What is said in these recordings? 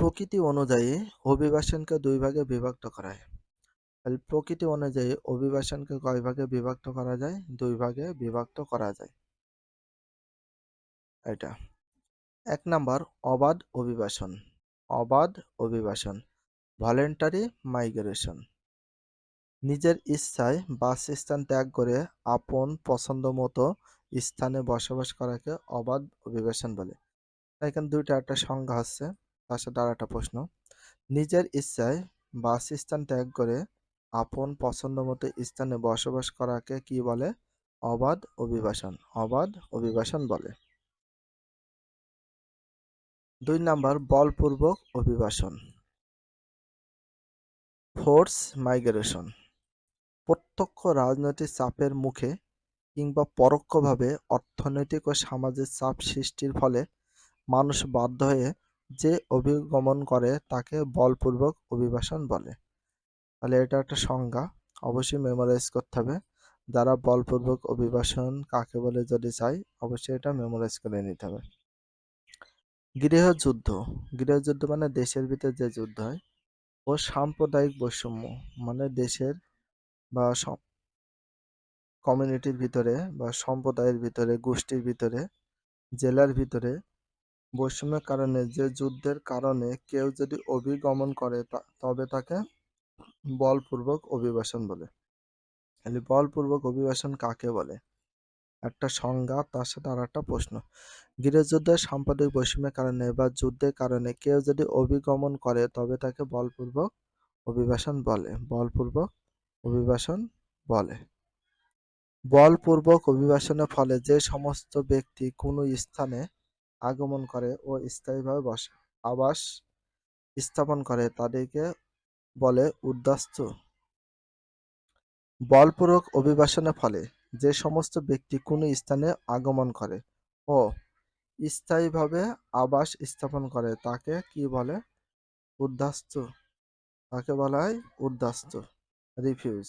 প্রকৃতি অনুযায়ী অভিবাসনকে দুই ভাগে বিভক্ত করা হয়। তাহলে প্রকৃতি অনুযায়ী অভিবাসনকে কয় ভাগে বিভক্ত করা যায়? দুই ভাগে বিভক্ত করা যায়। এটা এক নাম্বার, অবাধ অভিবাসন। অবাধ অভিবাসন। Voluntary migration. নিজের ইচ্ছায় বাসস্থান ত্যাগ করে আপন পছন্দ মতো স্থানে বসবাস করাকে অবাধ অভিবাসন বলে। এখানে দুইটা একটা সংজ্ঞা হচ্ছে তার আর একটা প্রশ্ন। নিজের ইচ্ছায় বাসস্থান ত্যাগ করে আপন পছন্দ মতো স্থানে বসবাস করাকে কি বলে? অবাধ অভিবাসন। অবাধ অভিবাসন বলে। দুই নাম্বার, বলপূর্বক অভিবাসন। Force migration. প্রত্যক্ষ রাজনৈতিক চাপের মুখে কিংবা পরোক্ষভাবে অর্থনৈতিক ও সামাজিক চাপ সৃষ্টির ফলে মানুষ বাধ্য হয়ে যে অভিগমন করে তাকে বলপূর্বক অভিবাসন বলে। তাহলে এটা একটা সংজ্ঞা, অবশ্যই মেমোরাইজ করতে হবে। যারা বলপূর্বক অভিবাসন কাকে বলে যদি চাই অবশ্যই এটা মেমোরাইজ করে নিতে হবে। গৃহযুদ্ধ গৃহযুদ্ধ মানে দেশের ভিতরে যে যুদ্ধ হয়, ও সাম্প্রদায়িক বৈষম্য মানে দেশের বা কমিউনিটির ভিতরে বা সম্প্রদায়ের ভিতরে, গোষ্ঠীর ভিতরে, জেলার ভিতরে বৈষম্যের কারণে যে যুদ্ধের কারণে কেউ যদি অভিগমন করে তবে তাকে বলপূর্বক অভিবাসন বলে। তাহলে বলপূর্বক অভিবাসন কাকে বলে? একটা সংজ্ঞা, তার সাথে আর একটা প্রশ্ন। গৃহযুদ্ধের সাম্প্রদায়িক বৈষম্যের কারণে বা যুদ্ধের কারণে কেউ যদি অভিগমন করে, তবে তাকে বলপূর্বক অভিবাসন বলে। বলপূর্বক অভিবাসন বলে। বলপূর্বক অভিবাসনের ফলে যে সমস্ত ব্যক্তি কোনো স্থানে আগমন করে ও স্থায়ীভাবে বসে, আবাস স্থাপন করে তাদেরকে বলে উদ্বাস্তু। বলপূর্বক অভিবাসনের ফলে যে সমস্ত ব্যক্তি কোনো স্থানে আগমন করে ও স্থায়ীভাবে আবাস স্থাপন করে তাকে কি বলে? উদ্বাস্ত। তাকে বলা হয় উদ্বাস্ত রিফিউজ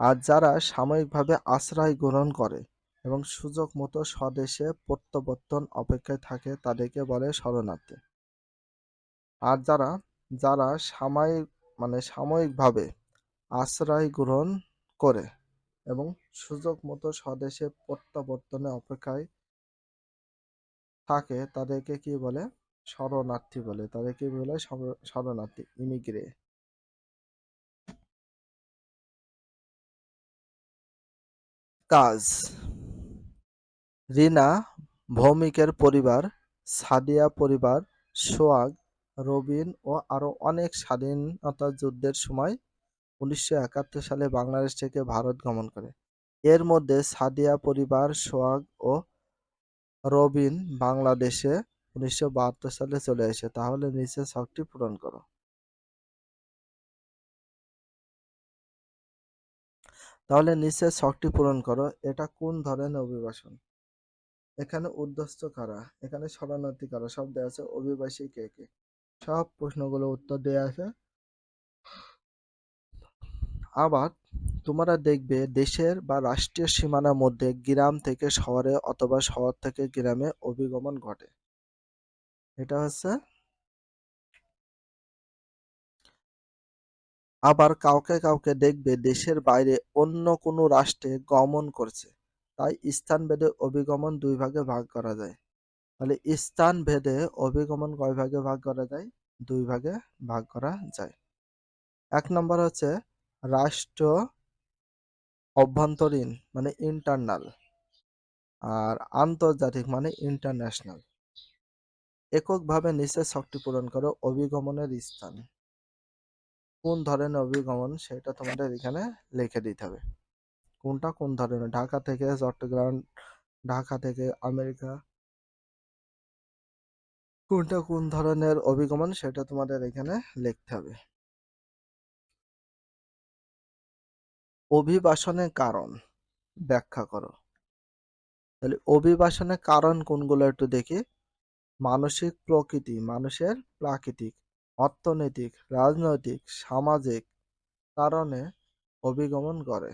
আর যারা সাময়িকভাবে আশ্রয় গ্রহণ করে এবং সুযোগ মতো স্বদেশে প্রত্যাবর্তন অপেক্ষায় থাকে তাদেরকে বলে শরণার্থী। আর যারা যারা সাময়িক মানে সাময়িকভাবে আশ্রয় গ্রহণ করে এবং সুযোগ মতো স্বদেশে প্রত্যাবর্তনে অপেক্ষায় থাকে, তাদেরকে কি বলে? শরণার্থী বলে। তাদেরকে বলে? শরণার্থী, ইমিগ্রে। কাজ রিনা, ভৌমিকের পরিবার, সাদিয়া পরিবার সোয়াগ রবিন ও আরও অনেক স্বাধীনতা যুদ্ধের সময় উনিশশো একাত্তর সালে বাংলাদেশ থেকে ভারত গমন করে। এর মধ্যে সাদিয়া পরিবার সোয়াগ ও রবিন বাংলাদেশে উনিশশো বাহাত্তর সালে চলে আসে। তাহলে নিচে ছকটি পূরণ করো। তাহলে নিচে ছকটি পূরণ করো। এটা কোন ধরনের অভিবাসন? এখানে উদ্দস্ত কারা? এখানে শরণার্থী কারা? সব দেওয়া আছে অভিবাসী কে কে? সব প্রশ্নগুলো উত্তর দেওয়া আছে। আবার তোমরা দেখবে দেশের বা রাষ্ট্রীয় সীমানার মধ্যে গ্রাম থেকে শহরে অথবা শহর থেকে গ্রামে অভিগমন ঘটে। এটা হচ্ছে আবার কাউকে কাউকে দেখবে দেশের বাইরে অন্য কোনো রাষ্ট্রে গমন করছে। তাই স্থান ভেদে অভিগমন দুই ভাগে ভাগ করা যায়। তাহলে স্থান ভেদে অভিগমন কয় ভাগে ভাগ করা যায়? দুই ভাগে ভাগ করা যায়। এক নম্বর হচ্ছে রাষ্ট্র অভ্যন্তরীণ মানে ইন্টারনাল আর আন্তর্জাতিক মানে ইন্টারন্যাশনাল এককভাবে নিচে শক্তি পূরণ করো, অভিগমনের স্থান। কোন ধরনের অভিগমন সেটা তোমাদের এখানে লিখে দিতে হবে। কোনটা কোন ধরনের? ঢাকা থেকে চট্টগ্রাম, ঢাকা থেকে আমেরিকা? কোনটা কোন ধরনের অভিগমন সেটা তোমাদের এখানে লিখতে হবে। অভিবাসনের কারণ ব্যাখ্যা করো। তাহলে অভিবাসনের কারণ কোনগুলো একটু দেখি। মানসিক প্রকৃতি, মানুষের প্রাকৃতিক, অর্থনৈতিক, রাজনৈতিক, সামাজিক কারণে অভিগমন করে।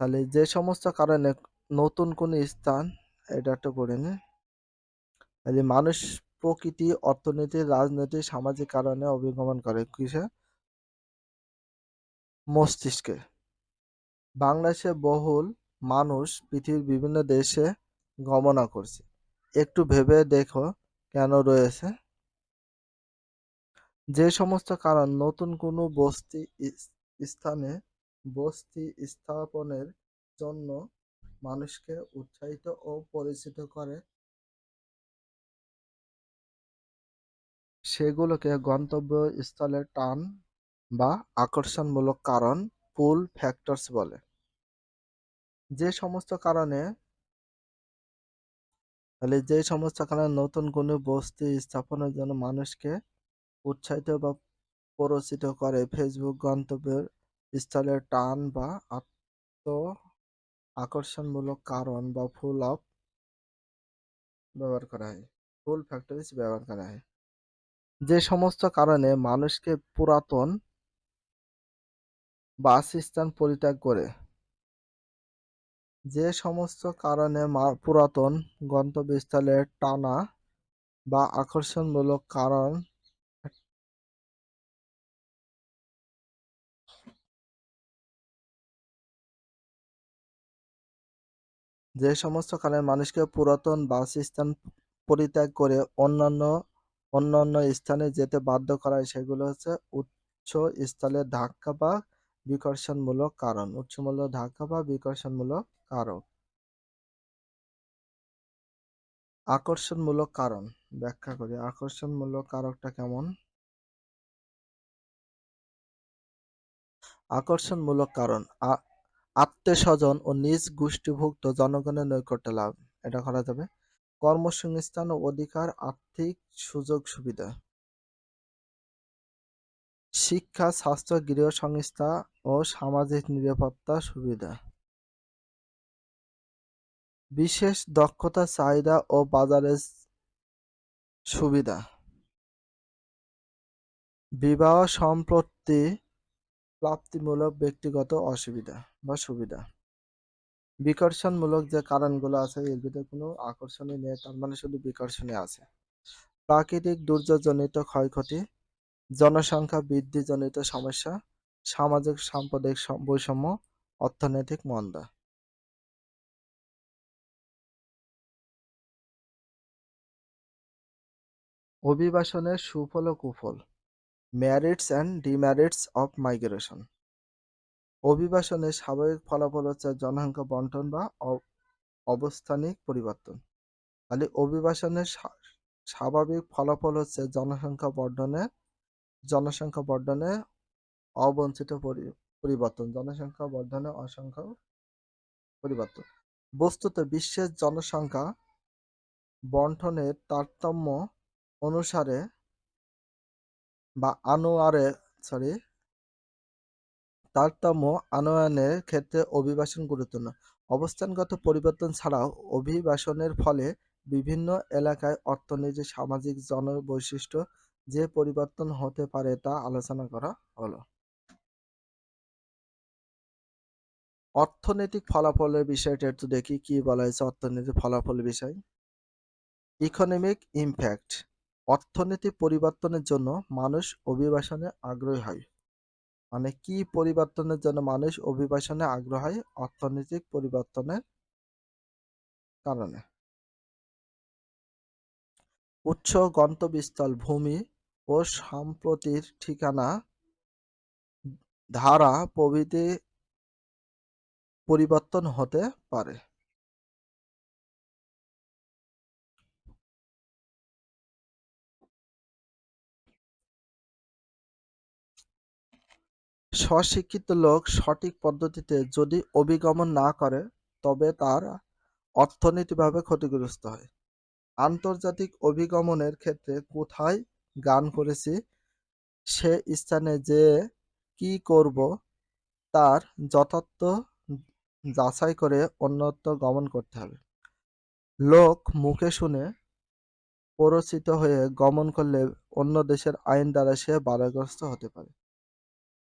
তাহলে যে সমস্ত কারণে নতুন কোন স্থান, এটা একটু করে নে। তাহলে মানুষ প্রকৃতি, অর্থনীতি, রাজনীতি, সামাজিক কারণে অভিগমন করে কিসে? মস্তিষ্কে। বাংলাদেশে বহুল মানুষ পৃথিবীর বিভিন্ন দেশে গমনা করছে। একটু ভেবে দেখো কেন রয়েছে। যে সমস্ত কারণ নতুন কোনো বস্তি স্থানে বস্তি স্থাপনের জন্য মানুষকে উৎসাহিত ও পরিচিত করে। সেগুলোকে গন্তব্যস্থলে টান বা আকর্ষণমূলক কারণ পুল ফ্যাক্টরস বলে। যে সমস্ত কারণে তাহলে যে সমস্ত কারণে নতুন কোনো বস্তি স্থাপনের জন্য মানুষকে উৎসাহিত বা পরিচিত করে ফেসবুক গন্তব্যের স্থলের টান বা আত্ম আকর্ষণমূলক কারণ বা ফুল অফ ব্যবহার করা হয়। ফুল ফ্যাক্টরিজ ব্যবহার করা হয়। যে সমস্ত কারণে মানুষকে পুরাতন বাসস্থান পরিত্যাগ করে, যে সমস্ত কারণে পুরাতন গন্তব্যস্থলে টানা বা আকর্ষণমূলক কারণ যে সমস্ত কারণে মানুষকে পুরাতন বাসস্থান পরিত্যাগ করে অন্যান্য অন্যান্য স্থানে যেতে বাধ্য করায়, সেগুলো হচ্ছে উচ্চ স্থলে ধাক্কা বা বিকর্ষণমূলক কারণ। উচ্চমূল্য ধাক্কা বা বিকর্ষণমূলক কারণ। আকর্ষণমূলক কারণ। ব্যাখ্যা করি। আকর্ষণমূলক কারকটা কেমন? আকর্ষণমূলক কারণ। আত্মীয়স্বজন ও নিজ গোষ্ঠীভুক্ত জনগণের নৈকট্য লাভ। এটা করা যাবে। কর্মসংস্থান ও অধিকার, আর্থিক সুযোগ সুবিধা। শিক্ষা, স্বাস্থ্য, গৃহ সংস্থা ও সামাজিক নিরাপত্তা সুবিধা। বিশেষ দক্ষতা, চাহিদা ও বাজারের সুবিধা। বিবাহ সম্পত্তি প্রাপ্তিমূলক ব্যক্তিগত অসুবিধা বা সুবিধা। বিকর্ষণমূলক যে কারণগুলো আছে, এর ভিতরে কোনো আকর্ষণই নেই, তার মানে শুধু বিকর্ষণই আছে। প্রাকৃতিক দুর্যোগজনিত ক্ষয়ক্ষতি, জনসংখ্যা বৃদ্ধিজনিত সমস্যা, সামাজিক সাম্প্রদায়িক বৈষম্য, অর্থনৈতিক মন্দা। অভিবাসনের সুফল ও কুফল। Merits and demerits of migration অভিবাসনের স্বাভাবিক ফলাফল হচ্ছে জনসংখ্যা বন্টন বা অবস্থানিক পরিবর্তন। তাহলে অভিবাসনের স্বাভাবিক ফলাফল হচ্ছে জনসংখ্যা বর্ধনে জনসংখ্যা বর্ধনে অবঞ্চিত পরি- পরিবর্তন, জনসংখ্যা বর্ধনে অসংখ্য পরিবর্তন। বস্তুত বিশ্বের জনসংখ্যা বন্টনের তারতম্য অনুসারে বা আনোয়ারে সরি তারতম্য আনয়নের ক্ষেত্রে অভিবাসন গুরুত্বপূর্ণ। অবস্থানগত পরিবর্তন ছাড়াও অভিবাসনের ফলে বিভিন্ন এলাকায় অর্থনীতি, সামাজিক জনবৈশিষ্ট্য যে পরিবর্তন হতে পারে তা আলোচনা করা হলো। অর্থনৈতিক ফলাফলের বিষয়টা একটু দেখি, কি বলা হয়েছে অর্থনৈতিক ফলাফল বিষয়? ইকোনমিক ইমপ্যাক্ট অর্থনীতি পরিবর্তনের জন্য মানুষ অভিবাসনে আগ্রহী হয়। মানে কি পরিবর্তনের জন্য মানুষ অভিবাসনে আগ্রহ হয়? অর্থনৈতিক পরিবর্তনের কারণে। উৎস, গন্তব্যস্থল, ভূমি ও সম্প্রতির ঠিকানা, ধারা প্রভৃতি পরিবর্তন হতে পারে। স্বশিক্ষিত লোক সঠিক পদ্ধতিতে যদি অভিগমন না করে, তবে তার অর্থনৈতিকভাবে ক্ষতিগ্রস্ত হয়। আন্তর্জাতিক অভিগমনের ক্ষেত্রে কোথায় গান করেছি, সে স্থানে যে কি করব, তার যথার্থ যাচাই করে অন্যত্র গমন করতে হবে। লোক মুখে শুনে প্ররোচিত হয়ে গমন করলে অন্য দেশের আইন দ্বারা সে বাধাগ্রস্ত হতে পারে।